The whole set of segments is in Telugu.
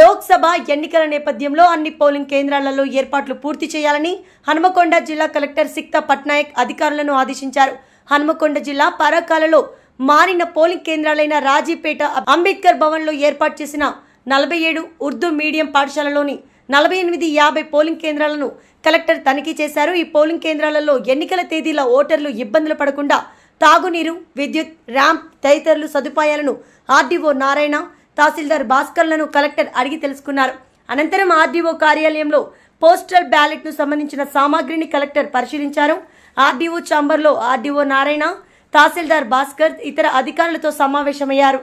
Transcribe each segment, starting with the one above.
లోక్సభ ఎన్నికల నేపథ్యంలో అన్ని పోలింగ్ కేంద్రాలలో ఏర్పాట్లు పూర్తి చేయాలని హనుమకొండ జిల్లా కలెక్టర్ సిక్తా పట్నాయక్ అధికారులను ఆదేశించారు. హనుమకొండ జిల్లా పరకాలలో మారిన పోలింగ్ కేంద్రాలైన రాజీపేట అంబేద్కర్ భవన్లో ఏర్పాటు చేసిన నలభై ఏడు ఉర్దూ మీడియం పాఠశాలలోని నలభై ఎనిమిది యాభై పోలింగ్ కేంద్రాలను కలెక్టర్ తనిఖీ చేశారు. ఈ పోలింగ్ కేంద్రాలలో ఎన్నికల తేదీల ఓటర్లు ఇబ్బందులు పడకుండా తాగునీరు విద్యుత్ ర్యాంప్ తదితరులు సదుపాయాలను ఆర్డీఓ నారాయణ తహసీల్దార్ భాస్కర్లను కలెక్టర్ అడిగి తెలుసుకున్నారు. అనంతరం ఆర్డీఓ కార్యాలయంలో పోస్టల్ బ్యాలెట్ను సంబంధించిన సామాగ్రిని కలెక్టర్ పరిశీలించారు. ఆర్డీఓ ఛాంబర్లో ఆర్డీఓ నారాయణ తహసీల్దార్ భాస్కర్ ఇతర అధికారులతో సమావేశమయ్యారు.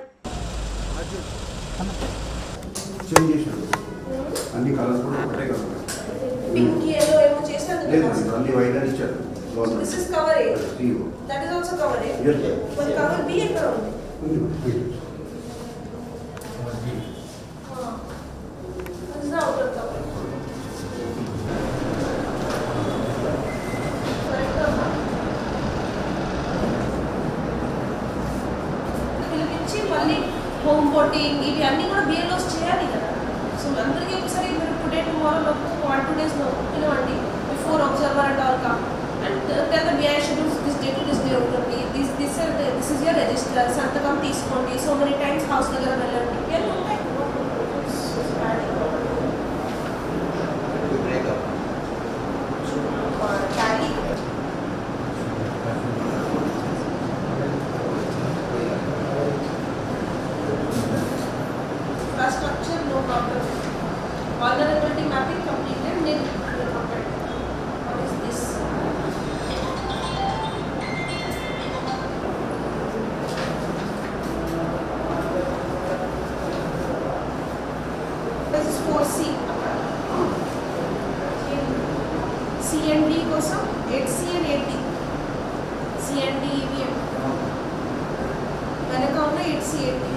మళ్ళీ హోమ్ పోటింగ్ ఇవి అన్ని కూడా బిఎల్ఓస్ చేయాలి కదా. సో అందరికీ ఒకసారి మీరు టుడే టుమారో లోపు వన్ టూ డేస్లో పిలవండి. Before observer and all come and tell BI schedules this day to this day ఉంటుంది this this this is your register సంతకం తీసుకోండి సో మెనీ టైమ్స్ హౌస్ దగ్గర వెళ్ళండి. Problem. Vulnerability mapping completed, nil reported. What is this? This is four C. C and D కోసం eight C and eight D C and D EVM వెనక ఉన్న ఎయిట్ సి ఎయిట్ డి